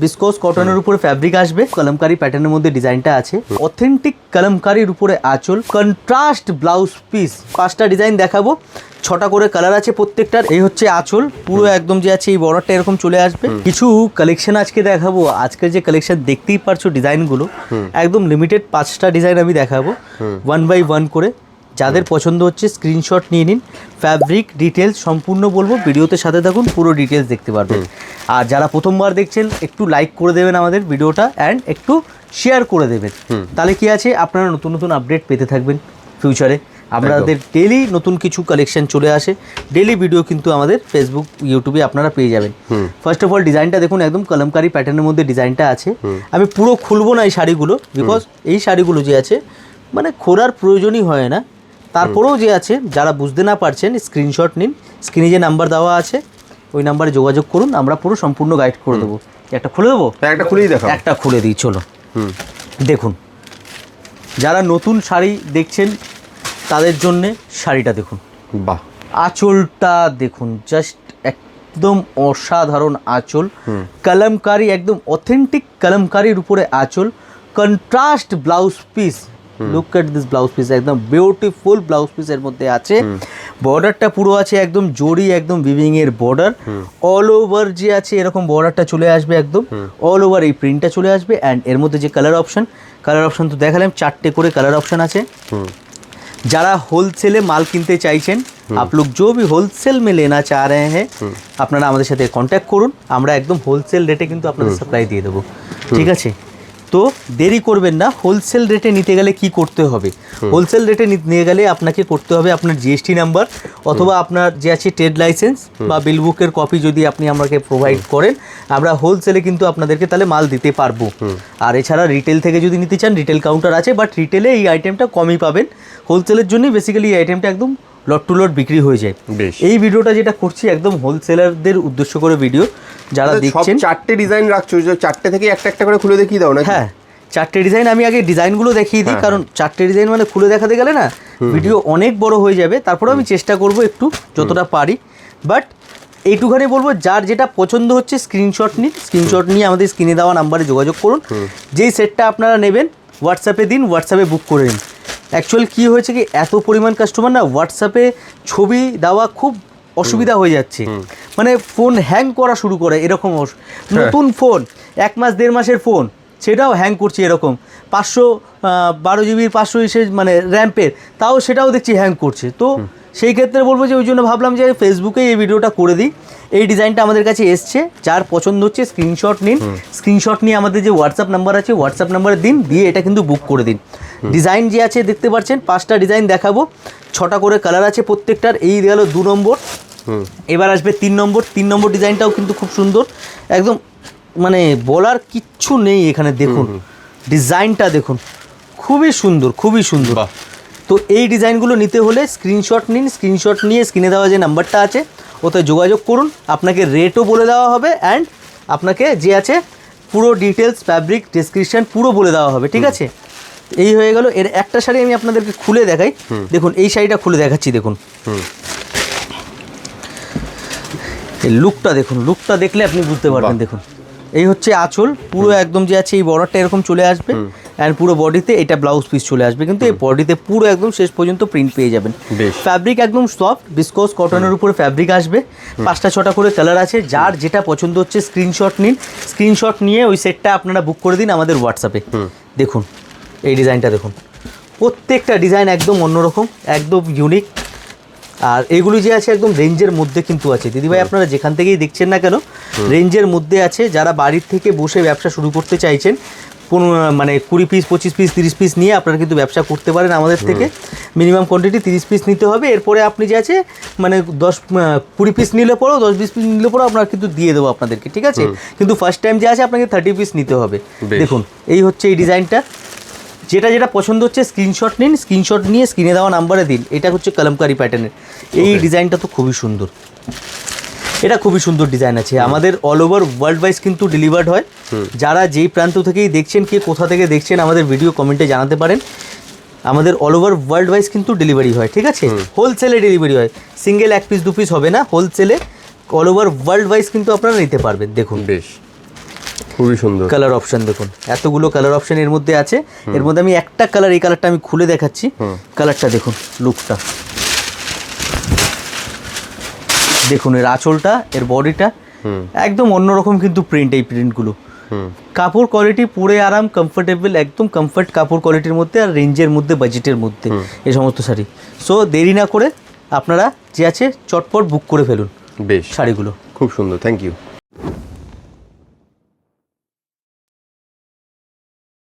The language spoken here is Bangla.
বিসকস কটনের উপরে ফ্যাব্রিক আসবে। কলমকারি প্যাটার্নের মধ্যে ডিজাইনটা আছে। অথেন্টিক কলমকারির উপরে আঁচল। কন্ট্রাস্ট ব্লাউজ পিস পাঁচটা ডিজাইন দেখাবো। ছটা করে কালার আছে প্রত্যেকটার। এই হচ্ছে আঁচল। পুরো একদম যে আছে এই বর্ডারটা এরকম চলে আসবে। কিছু কালেকশন আজকে দেখাবো। আজকে যে কালেকশন দেখতেই পারছ ডিজাইনগুলো একদম লিমিটেড পাঁচটা ডিজাইন আমি দেখাবো। ওয়ান বাই ওয়ান করে। যাদের পছন্দ হচ্ছে স্ক্রিনশট নিয়ে নিন ফ্যাব্রিক ডিটেলস সম্পূর্ণ বলব ভিডিওতে সাথে থাকুন পুরো ডিটেলস দেখতে পারবেন। আর যারা প্রথমবার দেখছেন একটু লাইক করে দেবেন আমাদের ভিডিওটা অ্যান্ড একটু শেয়ার করে দেবেন। তাহলে কি আছে? আপনারা নতুন নতুন আপডেট পেতে থাকবেন ফিউচারে আমাদের ডেলি নতুন কিছু কালেকশন চলে আসে। ডেলি ভিডিও কিন্তু আমাদের ফেসবুক ইউটিউবে আপনারা পেয়ে যাবেন। ফার্স্ট অফ অল ডিজাইনটা দেখুন একদম কলমকারি প্যাটার্নের মধ্যে ডিজাইনটা আছে। আমি পুরো খুলবো না এই শাড়িগুলো বিকজ এই শাড়িগুলো যে আছে মানে খোরার প্রয়োজনই হয় না। তারপরেও যে আছে যারা বুঝতে না পারছেন স্ক্রিনশট নিন। স্ক্রিনে যে নাম্বার দেওয়া আছে ওই নাম্বারে যোগাযোগ করুন আমরা পুরো সম্পূর্ণ গাইড করে দেবো। একটা খুলে দেবো? হ্যাঁ, একটা খুলেই দেখাও একটা খুলে দিই চলো। দেখুন যারা নতুন শাড়ি দেখছেন তাদের জন্যে শাড়িটা দেখুন। বাহ। আঁচলটা দেখুন জাস্ট একদম অসাধারণ আঁচল। কলমকারি একদম অথেন্টিক কলমকারির উপরে আঁচল। Contrast blouse piece look at this blouse piece একদম বিউটিফুল ব্লাউজ পিসের মধ্যে আছে বর্ডারটা পুরো আছে একদম জড়ি একদম বিভিং এর বর্ডার অল ওভার যে আছে এরকম বর্ডারটা চলে আসবে একদম অল ওভার এই প্রিন্টটা চলে আসবে অ্যান্ড এর মধ্যে যে কালার অপশন কালার অপশন তো দেখালাম চারটে করে কালার অপশন আছে যারা হোলসেলে মাল কিনতে চাইছেন आप लोग जो भी होलसेल में लेना चाह रहे हैं আপনারা আমাদের সাথে কন্ট্যাক্ট করুন আমরা একদম হোলসেল রেটে কিন্তু আপনাদের সাপ্লাই দিয়ে দেবো ঠিক আছে তো দেরি করবেন না হোলসেল রেটে নিতে গেলে কি করতে হবে? হোলসেল রেটে নিতে গেলে আপনাকে করতে হবে আপনার জিএসটি নাম্বার অথবা আপনার যে আছে ট্রেড লাইসেন্স বা বিল বুকের কপি যদি আপনি আমাকে প্রোভাইড করেন আমরা হোলসেলে কিন্তু আপনাদেরকে তাহলে মাল দিতে পারব। আর এছাড়া রিটেল থেকে যদি নিতে চান রিটেল কাউন্টার আছে বাট রিটেলে এই আইটেমটা কমই পাবেন। হোলসেলের জন্যই বেসিক্যালি এই আইটেমটা একদম লট টু লট বিক্রি হয়ে যায়। এই ভিডিওটা যেটা করছি একদম হোলসেলারদের উদ্দেশ্য করে ভিডিও যারা দেখছেন চারটে ডিজাইন রাখছো যে চারটে থেকে একটা একটা করে খুলে দেখিয়ে দাও না হ্যাঁ চারটে ডিজাইন আমি আগে ডিজাইনগুলো দেখিয়ে দিই কারণ চারটে ডিজাইন মানে খুলে দেখাতে গেলে না ভিডিও অনেক বড় হয়ে যাবে। তারপরেও আমি চেষ্টা করব একটু যতটা পারি। বাট এইটুখানি বলব যার যেটা পছন্দ হচ্ছে স্ক্রিনশট নিন। স্ক্রিনশট নিয়ে আমাদের স্ক্রিনে দেওয়া নাম্বারে যোগাযোগ করুন। যেই সেটটা আপনারা নেবেন হোয়াটসঅ্যাপে দিন হোয়াটসঅ্যাপে বুক করে নিন। অ্যাকচুয়াল কী হয়েছে কি এত পরিমাণ কাস্টমার না হোয়াটসঅ্যাপে ছবি দেওয়া খুব অসুবিধা হয়ে যাচ্ছে। মানে ফোন হ্যাং করা শুরু করে এরকম নতুন ফোন এক মাস দেড় মাসের ফোন সেটাও হ্যাং করছে এরকম। পাঁচশো বারো জিবির পাঁচশো এসে মানে র্যাম্পের তাও সেটাও দেখছি হ্যাং করছে। তো সেই ক্ষেত্রে বলব যে ওই জন্য ভাবলাম যে ফেসবুকে এই ভিডিওটা করে দিই। এই ডিজাইনটা আমাদের কাছে এসছে যার পছন্দ হচ্ছে স্ক্রিনশট নিন। স্ক্রিনশট নিয়ে আমাদের যে হোয়াটসঅ্যাপ নাম্বার আছে হোয়াটসঅ্যাপ নাম্বারে দিন দিয়ে এটা কিন্তু বুক করে দিন। ডিজাইন যে আছে দেখতে পাচ্ছেন পাঁচটা ডিজাইন দেখাবো। ছটা করে কালার আছে প্রত্যেকটার এই গেল দু নম্বর। এবার আসবে তিন নম্বর। তিন নম্বর ডিজাইনটাও কিন্তু খুব সুন্দর। একদম মানে বলার কিচ্ছু নেই এখানে দেখুন। ডিজাইনটা দেখুন খুবই সুন্দর খুবই সুন্দর। তো এই ডিজাইনগুলো নিতে হলে স্ক্রিনশট নিন স্ক্রিনশট নিয়ে স্ক্রিনে দেওয়া যে নাম্বারটা আছে ওতে যোগাযোগ করুন। আপনাকে রেটও বলে দেওয়া হবে অ্যান্ড আপনাকে যে আছে পুরো ডিটেলস ফ্যাব্রিক ডেসক্রিপশন পুরো বলে দেওয়া হবে ঠিক আছে? এই হয়ে গেল। এর একটা শাড়ি আমি আপনাদেরকে খুলে দেখাই। দেখুন এই শাড়িটা খুলে দেখাচ্ছি দেখুন। এই লুকটা দেখুন লুকটা দেখলে আপনি বুঝতে পারবেন দেখুন। এই হচ্ছে আঁচল পুরো একদম যে আছে এই বর্ডারটা এরকম চলে আসবে। অ্যান্ড পুরো বডিতে এটা ব্লাউজ পিস চলে আসবে। কিন্তু এই বডিতে পুরো একদম শেষ পর্যন্ত প্রিন্ট পেয়ে যাবেন। ফ্যাব্রিক একদম সফট বিসকস কটনের উপরে ফ্যাব্রিক আসবে। পাঁচটা ছটা করে কালার আছে। যার যেটা পছন্দ হচ্ছে স্ক্রিনশট নিন। স্ক্রিনশট নিয়ে ওই সেটটা আপনারা বুক করে দিন আমাদের হোয়াটসঅ্যাপে দেখুন। এই ডিজাইনটা দেখুন। প্রত্যেকটা ডিজাইন একদম অন্যরকম একদম ইউনিক আর এগুলো যে আছে একদম রেঞ্জের মধ্যে কিন্তু আছে। দিদিভাই আপনারা যেখান থেকেই দেখছেন না কেন রেঞ্জের মধ্যে আছে। যারা বাড়ির থেকে বসে ব্যবসা শুরু করতে চাইছেন কোন মানে কুড়ি পিস পঁচিশ পিস তিরিশ পিস নিয়ে আপনারা কিন্তু ব্যবসা করতে পারেন আমাদের থেকে। মিনিমাম কোয়ান্টিটি তিরিশ পিস নিতে হবে। এরপরে আপনি যে আছে মানে দশ কুড়ি পিস নিলে পরেও দশ বিশ পিস নিলে পরেও আপনারা কিন্তু দিয়ে দেবো আপনাদেরকে ঠিক আছে? কিন্তু ফার্স্ট টাইম যে আছে আপনাকে থার্টি পিস নিতে হবে। দেখুন এই হচ্ছে এই ডিজাইনটা। যেটা যেটা পছন্দ হচ্ছে স্ক্রিনশট নিন স্ক্রিনশট নিয়ে স্ক্রিনে দেওয়া নাম্বারে দিন। এটা হচ্ছে কলমকারি প্যাটার্নের এই ডিজাইনটা তো খুবই সুন্দর। এটা খুবই সুন্দর ডিজাইন আছে। আমাদের অল ওভার ওয়ার্ল্ড ওয়াইজ কিন্তু ডেলিভার্ড হয়। যারা যেই প্রান্ত থেকেই দেখছেন কে কোথা থেকে দেখছেন আমাদের ভিডিও কমেন্টে জানাতে পারেন। আমাদের অল ওভার ওয়ার্ল্ড ওয়াইজ কিন্তু ডেলিভারি হয় ঠিক আছে? হোলসেলে ডেলিভারি হয়। সিঙ্গেল এক পিস দু পিস হবে না। হোলসেলে অল ওভার ওয়ার্ল্ড ওয়াইজ কিন্তু আপনারা নিতে পারবেন। দেখুন। বেশ। খুবই সুন্দর। কালার অপশন দেখুন। এতগুলো কালার অপশন এর মধ্যে আছে। এর মধ্যে আমি একটা কালার এই কালারটা আমি খুলে দেখাচ্ছি। কালারটা দেখুন লুকটা দেখুন এর আঁচলটা এর বডিটা একদম অন্যরকম কিন্তু প্রিন্ট এই প্রিন্টগুলো কাপড় কোয়ালিটি পুরে আরাম কমফোর্টেবল একদম কমফর্ট কাপড় কোয়ালিটির মধ্যে আর রেঞ্জের মধ্যে বাজেটের মধ্যে এই সমস্ত শাড়ি। সো দেরি না করে আপনারা যে আছে চটপট বুক করে ফেলুন বেশ। শাড়িগুলো। খুব সুন্দর থ্যাংক ইউ